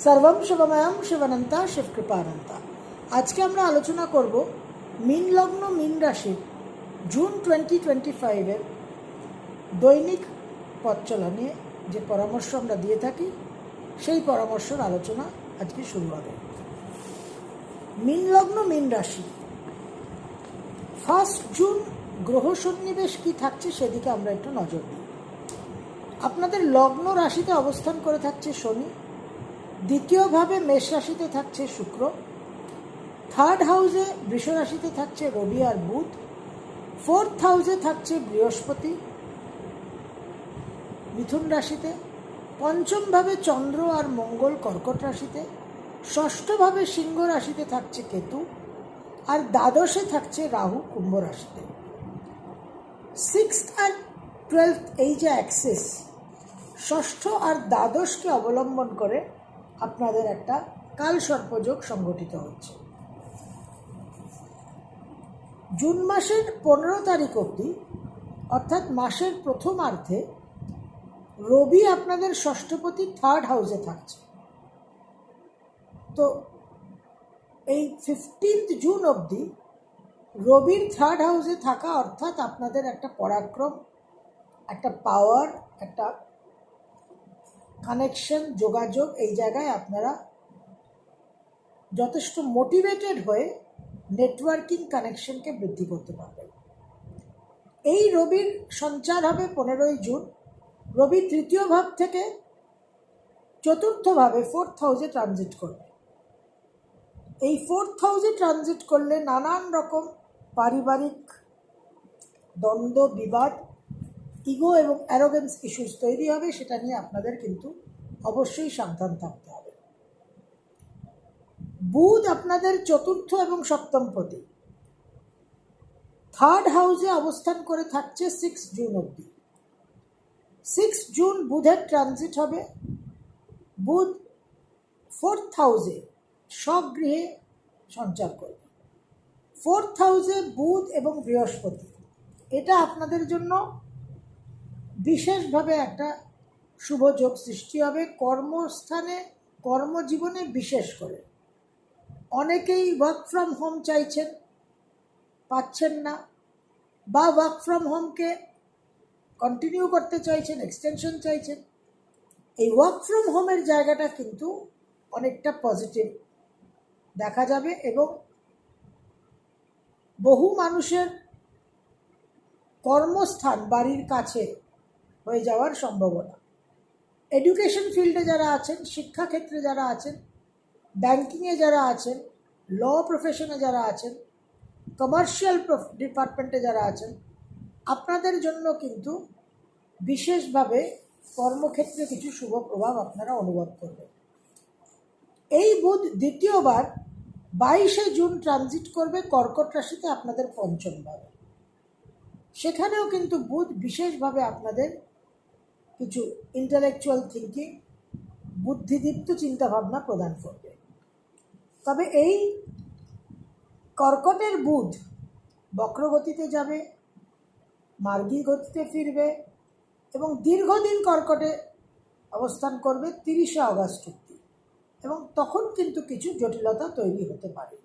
সর্বম শিবময়ম শিবানন্তা শিবকৃপানন্তা। আজকে আমরা আলোচনা করব মিন লগ্ন মিন রাশির জুন টোয়েন্টি টোয়েন্টি ফাইভের দৈনিক পথ চলা নিয়ে যে পরামর্শ আমরা দিয়ে থাকি, সেই পরামর্শের আলোচনা আজকে শুরু হবে। মিন লগ্ন মিন রাশি। ফার্স্ট জুন গ্রহ সন্নিবেশ কি থাকছে সেদিকে আমরা একটু নজর দিই। আপনাদের লগ্ন রাশিতে অবস্থান করে থাকছে শনি। দ্বিতীয়ভাবে মেষ রাশিতে থাকছে শুক্র। থার্ড হাউসে বৃষ রাশিতে থাকছে রবি আর বুধ। ফোর্থ হাউসে থাকছে বৃহস্পতি। মিথুন রাশিতে। পঞ্চমভাবে চন্দ্র আর মঙ্গল কর্কট রাশিতে। ষষ্ঠভাবে সিংহ রাশিতে থাকছে কেতু। আর দ্বাদশে থাকছে রাহু কুম্ভ রাশিতে। সিক্স আর টুয়েলভ এই যে অ্যাক্সেস ষষ্ঠ আর দ্বাদশকে অবলম্বন করে আপনাদের একটা কাল সর্পযোগ সংগঠিত হচ্ছে। জুন মাসের পনেরো তারিখ অবধি, অর্থাৎ মাসের প্রথমার্ধে, রবি আপনাদের ষষ্ঠপতি থার্ড হাউসে থাকছে। তো এই ফিফটিন্থ জুন অবধি, রবির থার্ড হাউসে থাকা অর্থাৎ আপনাদের একটা পরাক্রম, একটা পাওয়ার একটা কানেকশন যোগাযোগ, এই জায়গায় আপনারা যথেষ্ট মোটিভেটেড হয়ে নেটওয়ার্কিং কানেকশনকে বৃদ্ধি করতে পারবেন। এই রবির সঞ্চার হবে পনেরোই জুন। রবি তৃতীয় ভাব থেকে চতুর্থভাবে ফোর্থ হাউসে ট্রানজিট করবে। এই ফোর্থ হাউসে ট্রানজিট করলে নানান রকম পারিবারিক দ্বন্দ্ব, বিবাদ ইগো এবং অ্যারোগেন্স ইস্যুস তৈরি হবে, সেটা নিয়ে আপনাদের কিন্তু অবশ্যই সাবধান থাকতে হবে। বুধ আপনাদের চতুর্থ এবং সপ্তম পতি থার্ড হাউসে অবস্থান করে থাকছে সিক্স জুন অবধি। সিক্স জুন বুধের ট্রানজিট হবে। বুধ ফোর্থ হাউসে স্বগৃহে সঞ্চার করবে। ফোর্থ হাউসে বুধ এবং বৃহস্পতি। এটা আপনাদের জন্য বিশেষভাবে একটা শুভ যোগ সৃষ্টি হবে কর্মস্থানে, কর্মজীবনে বিশেষ করে। অনেকেই ওয়ার্ক ফ্রম হোম চাইছেন, পাচ্ছেন না, বা ওয়ার্ক ফ্রম হোমকে কন্টিনিউ করতে চাইছেন এক্সটেনশন চাইছেন। এই ওয়ার্ক ফ্রম হোমের জায়গাটা কিন্তু অনেকটা পজিটিভ দেখা যাবে এবং বহু মানুষের কর্মস্থান বাড়ির কাছে হয়ে যাওয়ার সম্ভাবনা। এডুকেশন ফিল্ডে যারা আছেন শিক্ষাক্ষেত্রে যারা আছেন ব্যাংকিংয়ে যারা আছেন ল প্রফেশনে যারা আছেন কমার্শিয়াল ডিপার্টমেন্টে যারা আছেন, আপনাদের জন্য কিন্তু বিশেষভাবে কর্মক্ষেত্রে কিছু শুভ প্রভাব আপনারা অনুভব করবেন। এই বুধ দ্বিতীয়বার বাইশে জুন ট্রানজিট করবে কর্কট রাশিতে আপনাদের পঞ্চমভাবে সেখানেও কিন্তু বুধ বিশেষভাবে আপনাদের কিছু ইন্টালেকচুয়াল থিঙ্কিং বুদ্ধিদীপ্ত চিন্তাভাবনা প্রদান করবে। তবে এই কর্কটের বুধ বক্রগতিতে যাবে, মার্গী গতিতে ফিরবে এবং দীর্ঘদিন কর্কটে অবস্থান করবে তিরিশে আগস্ট অব্দি এবং তখন কিন্তু কিছু জটিলতা তৈরি হতে পারে।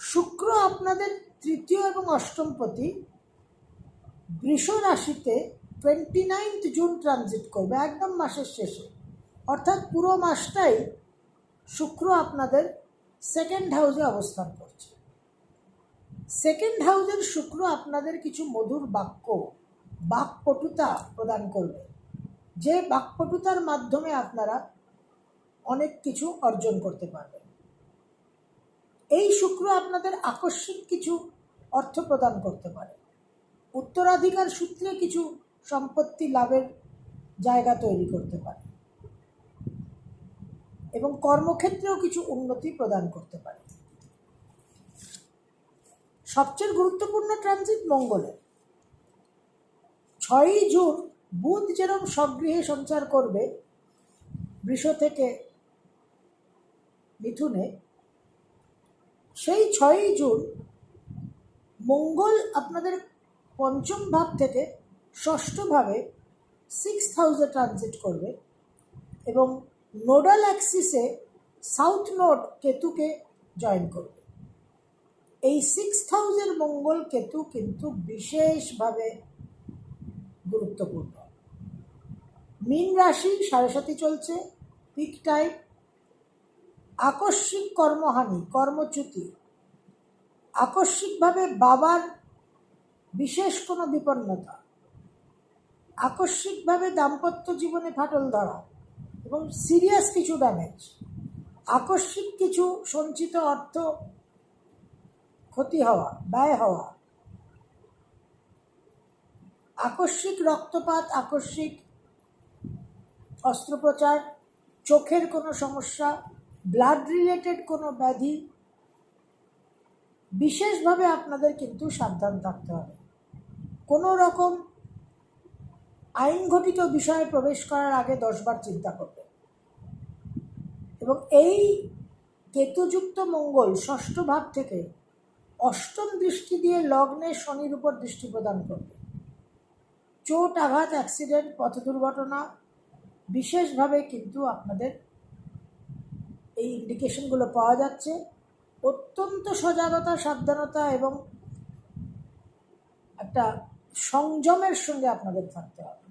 শুক্র আপনাদের তৃতীয় এবং অষ্টমপতি বৃষ রাশিতে টোয়েন্টি নাইনথ জুন ট্রানজিট করবে, একদম মাসের শেষে। অর্থাৎ পুরো মাসটাই শুক্র আপনাদের সেকেন্ড হাউসে অবস্থান করছে। সেকেন্ড হাউজের শুক্র আপনাদের কিছু মধুর বাক্য, বাকপটুতা প্রদান করবে। যে বাকপটুতার মাধ্যমে আপনারা অনেক কিছু অর্জন করতে পারবেন। এই শুক্র আপনাদের আকস্মিক কিছু অর্থ প্রদান করতে পারে। উত্তরাধিকার সূত্রে কিছু সম্পত্তি লাভের জায়গা তৈরি করতে পারে। এবং কর্মক্ষেত্রেও কিছু উন্নতি প্রদান করতে পারে। সবচেয়ে গুরুত্বপূর্ণ ট্রানজিট মঙ্গলের। ছয়ই জুন বুধ যেরকম স্বগৃহে সঞ্চার করবে, বৃষ থেকে মিথুনে, সেই ছয়ই জুন মঙ্গল আপনাদের পঞ্চম ভাব থেকে ষষ্ঠভাবে সিক্স হাউসে ট্রানজিট করবে এবং নোডাল অ্যাক্সিসে সাউথ নোড কেতুকে জয়েন করবে। এই সিক্স হাউসের মঙ্গল কেতু কিন্তু বিশেষভাবে গুরুত্বপূর্ণ। মীন রাশি সাড়ে সাথী চলছে পিক টাইম আকস্মিক কর্মহানি, কর্মচ্যুতি। আকস্মিকভাবে বাবার বিশেষ কোনো বিপন্নতা আকস্মিকভাবে দাম্পত্য জীবনে ফাটল ধরা এবং সিরিয়াস কিছু ড্যামেজ আকস্মিক কিছু সঞ্চিত অর্থ ক্ষতি হওয়া, ব্যয় হওয়া। আকস্মিক রক্তপাত, আকস্মিক অস্ত্রোপচার, চোখের কোনো সমস্যা ব্লাড রিলেটেড কোনো ব্যাধি, বিশেষভাবে আপনাদের কিন্তু সাবধান থাকতে হবে। কোনো রকম আইন ঘটিত বিষয়ে প্রবেশ করার আগে দশবার চিন্তা করবে। এবং এই কেতুযুক্ত মঙ্গল ষষ্ঠ ভাব থেকে অষ্টম দৃষ্টি দিয়ে লগ্নে শনির উপর দৃষ্টি প্রদান করবে। চোট আঘাত, অ্যাক্সিডেন্ট, পথ দুর্ঘটনা বিশেষভাবে কিন্তু আপনাদের এই ইন্ডিকেশনগুলো পাওয়া যাচ্ছে। অত্যন্ত সজাগতা, সাবধানতা এবং একটা সংযমের সঙ্গে আপনাদের থাকতে হবে।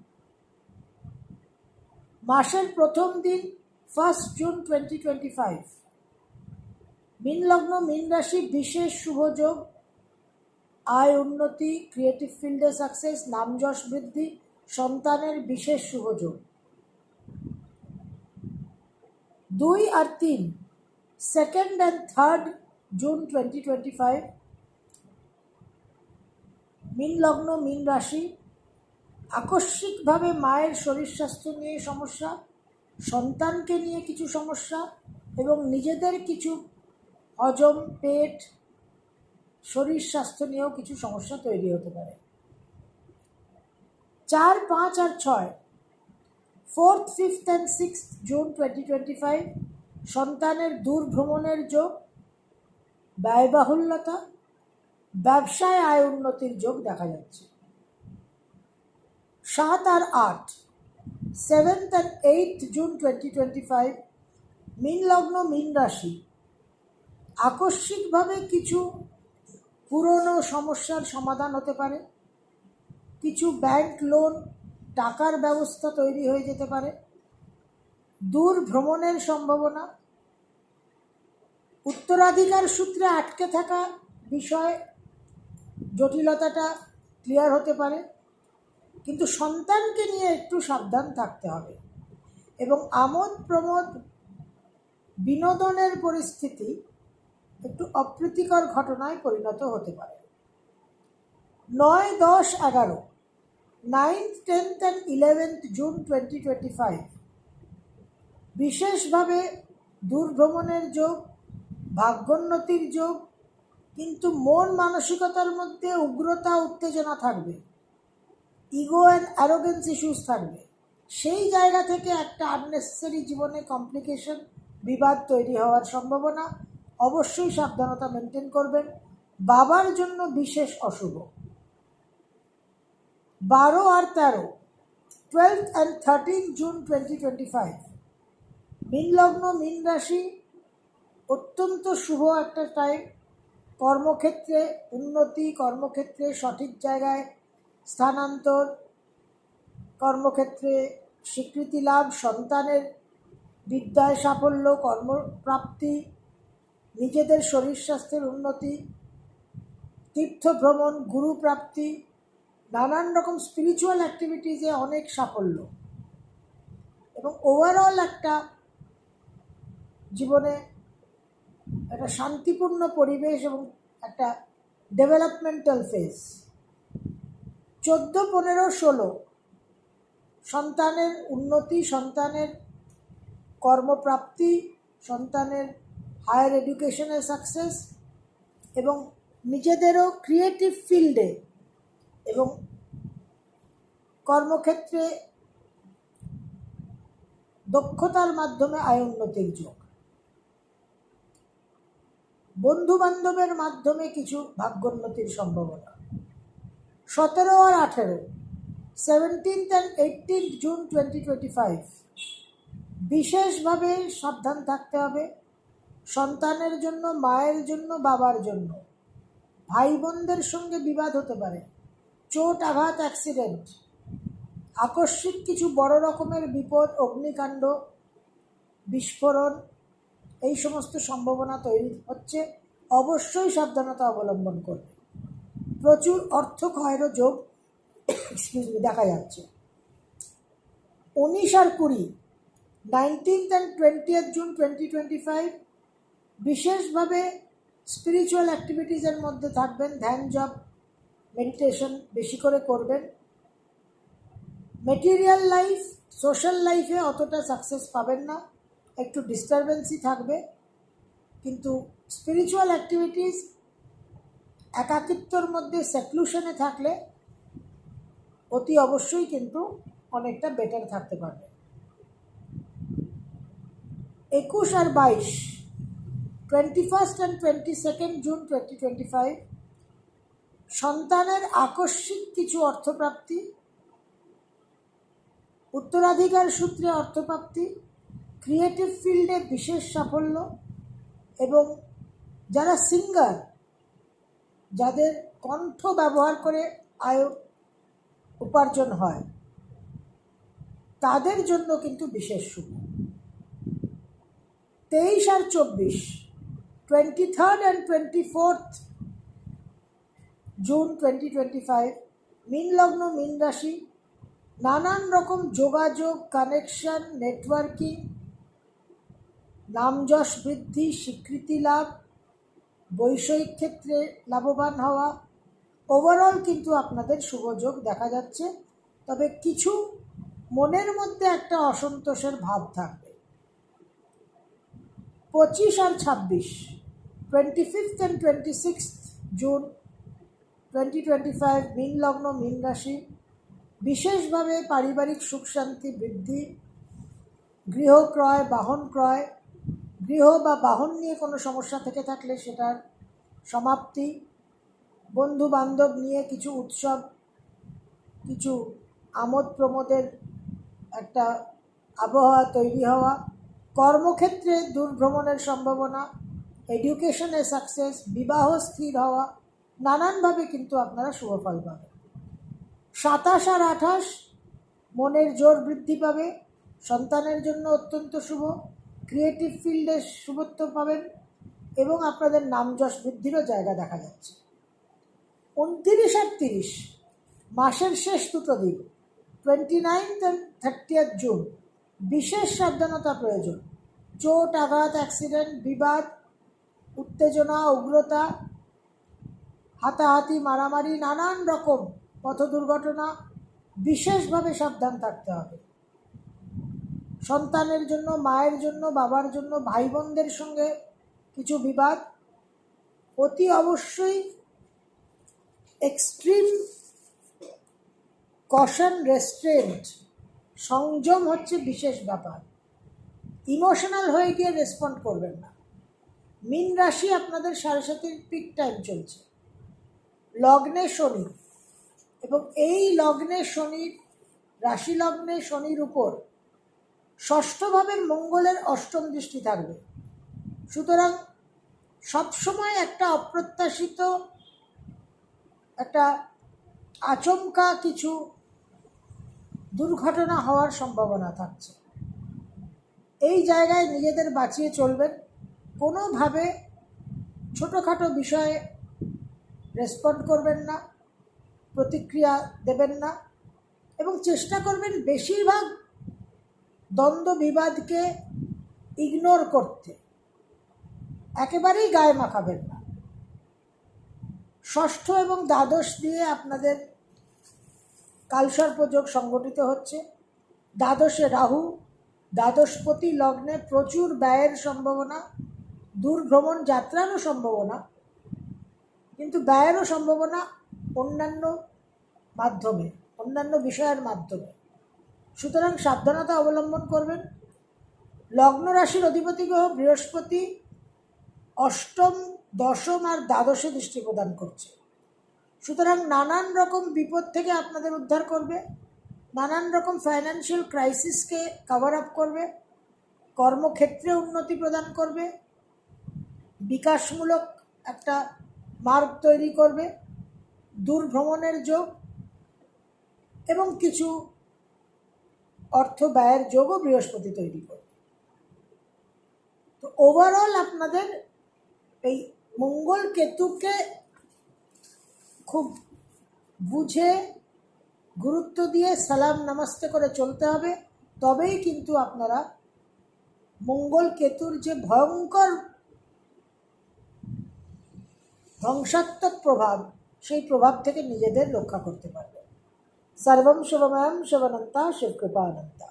মাসের প্রথম দিন first June twenty twenty five মিন লগ্ন, মিন রাশি, বিশেষ শুভযোগ আয় উন্নতি ক্রিয়েটিভ ফিল্ডে সাকসেস নামযশ বৃদ্ধি, সন্তানের বিশেষ শুভযোগ দুই আর তিন second and third June twenty twenty five মিন লগ্ন, মিন রাশি আকস্মিকভাবে মায়ের শরীর স্বাস্থ্য নিয়ে সমস্যা, সন্তানকে নিয়ে কিছু সমস্যা এবং নিজেদের কিছু হজম, পেট শরীর স্বাস্থ্য নিয়েও কিছু সমস্যা তৈরি হতে পারে। চার, পাঁচ আর ছয়, fourth, fifth and six June twenty twenty five সন্তানের দূর ভ্রমণের যোগ, ব্যয়বাহুল্যতা, ব্যবসায় আয় উন্নতির যোগ দেখা যাচ্ছে। সাত আর আট seventh and eight June twenty twenty five মিন লগ্ন মিন রাশি। আকস্মিকভাবে কিছু পুরনো সমস্যার সমাধান হতে পারে। কিছু ব্যাংক লোন টাকার ব্যবস্থা তৈরি হয়ে যেতে পারে। দূর ভ্রমণের সম্ভাবনা। উত্তরাধিকার সূত্রে আটকে থাকা বিষয়, জটিলতাটা ক্লিয়ার হতে পারে। কিন্তু সন্তানকে নিয়ে একটু সাবধান থাকতে হবে। এবং আমোদ প্রমোদ বিনোদনের পরিস্থিতি একটু অপ্রীতিকর ঘটনায় পরিণত হতে পারে। নয় দশ এগারো ninth tenth and eleventh June twenty twenty five বিশেষভাবে দূরভ্রমণের যোগ, ভাগ্যোন্নতির যোগ, কিন্তু মন মানসিকতার মধ্যে উগ্রতা, উত্তেজনা থাকবে। ইগো অ্যান্ড অ্যারোগেন্স ইস্যুস থাকবে। সেই জায়গা থেকে একটা আননেসেসারি জীবনে কমপ্লিকেশন বিবাদ তৈরি হওয়ার সম্ভাবনা, অবশ্যই সাবধানতা মেনটেন করবেন। বাবার জন্য বিশেষ অশুভ। বারো আর তেরো twelve and thirteen June twenty twenty five মিন লগ্ন মিন রাশি অত্যন্ত শুভ একটা টাইম কর্মক্ষেত্রে উন্নতি, কর্মক্ষেত্রে সঠিক জায়গায় স্থানান্তর কর্মক্ষেত্রে স্বীকৃতি লাভ, সন্তানের বিদ্যায় সাফল্য, কর্মপ্রাপ্তি, নিজেদের শরীর স্বাস্থ্যের উন্নতি তীর্থ ভ্রমণ গুরু প্রাপ্তি নানান রকম স্পিরিচুয়াল অ্যাক্টিভিটিসে অনেক সাফল্য। এবং ওভারঅল একটা জীবনে একটা শান্তিপূর্ণ পরিবেশ এবং একটা ডেভেলপমেন্টাল ফেজ চোদ্দ, পনেরো, ষোলো। সন্তানের উন্নতি, সন্তানের কর্মপ্রাপ্তি, সন্তানের হায়ার এডুকেশনের সাকসেস এবং নিজেদেরও ক্রিয়েটিভ ফিল্ডে এবং কর্মক্ষেত্রে দক্ষতার মাধ্যমে আয় উন্নতির যোগ। বন্ধু বান্ধবের মাধ্যমে কিছু ভাগ্যোন্নতির সম্ভাবনা। সতেরো আর আঠেরো seventeenth and eighteenth June twenty twenty five বিশেষভাবে সাবধান থাকতে হবে সন্তানের জন্য, মায়ের জন্য, বাবার জন্য। ভাই বোনদের সঙ্গে বিবাদ হতে পারে, চোট, আঘাত অ্যাক্সিডেন্ট আকস্মিক কিছু বড় রকমের বিপদ, অগ্নিকাণ্ড, বিস্ফোরণ, এই সমস্ত সম্ভাবনা তৈরি হচ্ছে। অবশ্যই সাবধানতা অবলম্বন করবে। প্রচুর অর্থ ক্ষয়েরও যোগ এক্সকিউজ মি দেখা যাচ্ছে। উনিশ আর কুড়ি nineteenth and twentieth June twenty twenty five বিশেষভাবে স্পিরিচুয়াল অ্যাক্টিভিটিসের মধ্যে থাকবেন, ধ্যান জব মেডিটেশন বেশি করে করবেন। মেটেরিয়াল লাইফ সোশ্যাল লাইফে অতটা সাকসেস পাবেন না, একটু ডিস্টারবেন্সই থাকবে। কিন্তু স্পিরিচুয়াল অ্যাক্টিভিটিস একাকিত্বর মধ্যে সেক্লুশনে থাকলে অতি অবশ্যই কিন্তু অনেকটা বেটার থাকতে পারবে। একুশ আর বাইশ twenty first and twenty second June twenty twenty five সন্তানের আকস্মিক কিছু অর্থপ্রাপ্তি, উত্তরাধিকার সূত্রে অর্থপ্রাপ্তি ক্রিয়েটিভ ফিল্ডে বিশেষ সাফল্য এবং যারা সিঙ্গার যাদের কণ্ঠ ব্যবহার করে আয় উপার্জন হয়, তাদের জন্য কিন্তু বিশেষ শুভ। তেইশ আর চব্বিশ twenty third and twenty fourth June twenty twenty five মিন লগ্ন মিন রাশি নানান রকম যোগাযোগ কানেকশন নেটওয়ার্কিং নামযশ বৃদ্ধি, স্বীকৃতি লাভ বৈষয়িক ক্ষেত্রে লাভবান হওয়া। ওভারঅল কিন্তু আপনাদের শুভযোগ দেখা যাচ্ছে। তবে কিছু মনের মধ্যে একটা অসন্তোষের ভাব থাকবে। পঁচিশ আর ছাব্বিশ twenty fifth and twenty sixth June twenty twenty five মিন লগ্ন, মিন রাশি। বিশেষভাবে পারিবারিক সুখ শান্তি বৃদ্ধি, গৃহ ক্রয়, বাহন ক্রয় গৃহ বা বাহন নিয়ে কোনো সমস্যা থেকে থাকলে সেটার সমাপ্তি। বন্ধু বান্ধব নিয়ে কিছু উৎসব, কিছু আমোদ প্রমোদের একটা আবহাওয়া তৈরি হওয়া, কর্মক্ষেত্রে দূরভ্রমণের সম্ভাবনা এডুকেশনে সাকসেস বিবাহ স্থির হওয়া, নানানভাবে কিন্তু আপনারা শুভফল পাবেন। সাতাশ আর আঠাশ, মনের জোর বৃদ্ধি পাবে, সন্তানের জন্য অত্যন্ত শুভ। ক্রিয়েটিভ ফিল্ডে শুভত্ব পাবেন এবং আপনাদের নাম যশ বৃদ্ধিরও জায়গা দেখা যাচ্ছে। উনতিরিশ আর তিরিশ, মাসের শেষ দুটো দিন twenty ninth and thirtieth June বিশেষ সাবধানতা প্রয়োজন। চোট, আঘাত অ্যাক্সিডেন্ট বিবাদ, উত্তেজনা, উগ্রতা, হাতাহাতি, মারামারি, নানান রকম পথ দুর্ঘটনা, বিশেষভাবে সাবধান থাকতে হবে। সন্তানের জন্য, মায়ের জন্য, বাবার জন্য ভাই বোনদের সঙ্গে কিছু বিবাদ, অতি অবশ্যই এক্সট্রিম কশন রেস্ট্রেন্ট সংযম হচ্ছে বিশেষ ব্যাপার। ইমোশনাল হয়ে গিয়ে রেসপন্ড করবেন না। মিন রাশি আপনাদের সাড়ে সাতের পিক টাইম চলছে। লগ্নে শনি এবং এই লগ্নে শনির, রাশি লগ্নে শনির উপর ষষ্ঠভাবে মঙ্গলের অষ্টম দৃষ্টি থাকবে। সুতরাং সবসময় একটা অপ্রত্যাশিত, একটা আচমকা কিছু দুর্ঘটনা হওয়ার সম্ভাবনা থাকছে। এই জায়গায় নিজেদের বাঁচিয়ে চলবেন। কোনোভাবে ছোটোখাটো বিষয়ে রেসপন্ড করবেন না, প্রতিক্রিয়া দেবেন না এবং চেষ্টা করবেন বেশিরভাগ দ্বন্দ্ব বিবাদকে ইগনোর করতে। একেবারেই গায়ে মাখাবেন না। ষষ্ঠ এবং দ্বাদশ দিয়ে আপনাদের কালসর্পযোগ সংগঠিত হচ্ছে। দ্বাদশে রাহু, দ্বাদশপতি লগ্নে প্রচুর ব্যয়ের সম্ভাবনা দূর ভ্রমণ যাত্রারও সম্ভাবনা। কিন্তু ব্যয়েরও সম্ভাবনা অন্যান্য মাধ্যমে, অন্যান্য বিষয়ের মাধ্যমে। সুতরাং সাবধানতা অবলম্বন করবেন। লগ্ন রাশির অধিপতি গ্রহ বৃহস্পতি অষ্টম, দশম আর দ্বাদশে দৃষ্টি প্রদান করছে। সুতরাং নানান রকম বিপদ থেকে আপনাদের উদ্ধার করবে। নানান রকম ফাইন্যান্সিয়াল ক্রাইসিসকে কভার আপ করবে। কর্মক্ষেত্রে উন্নতি প্রদান করবে। বিকাশমূলক একটা মার্গ তৈরি করবে। দূর ভ্রমণের যোগ এবং কিছু অর্থ ব্যয়ের যোগও বৃহস্পতি তৈরি করবে। তো ওভারঅল আপনাদের এই মঙ্গল কেতুকে খুব বুঝে, গুরুত্ব দিয়ে সালাম নমস্তে করে চলতে হবে। তবেই কিন্তু আপনারা মঙ্গল কেতুর যে ভয়ঙ্কর ধ্বংসাত্মক প্রভাব, সেই প্রভাব থেকে নিজেদের রক্ষা করতে পারবে সর্বম শুভময়ম শুভনন্তা শিবকৃপানন্তা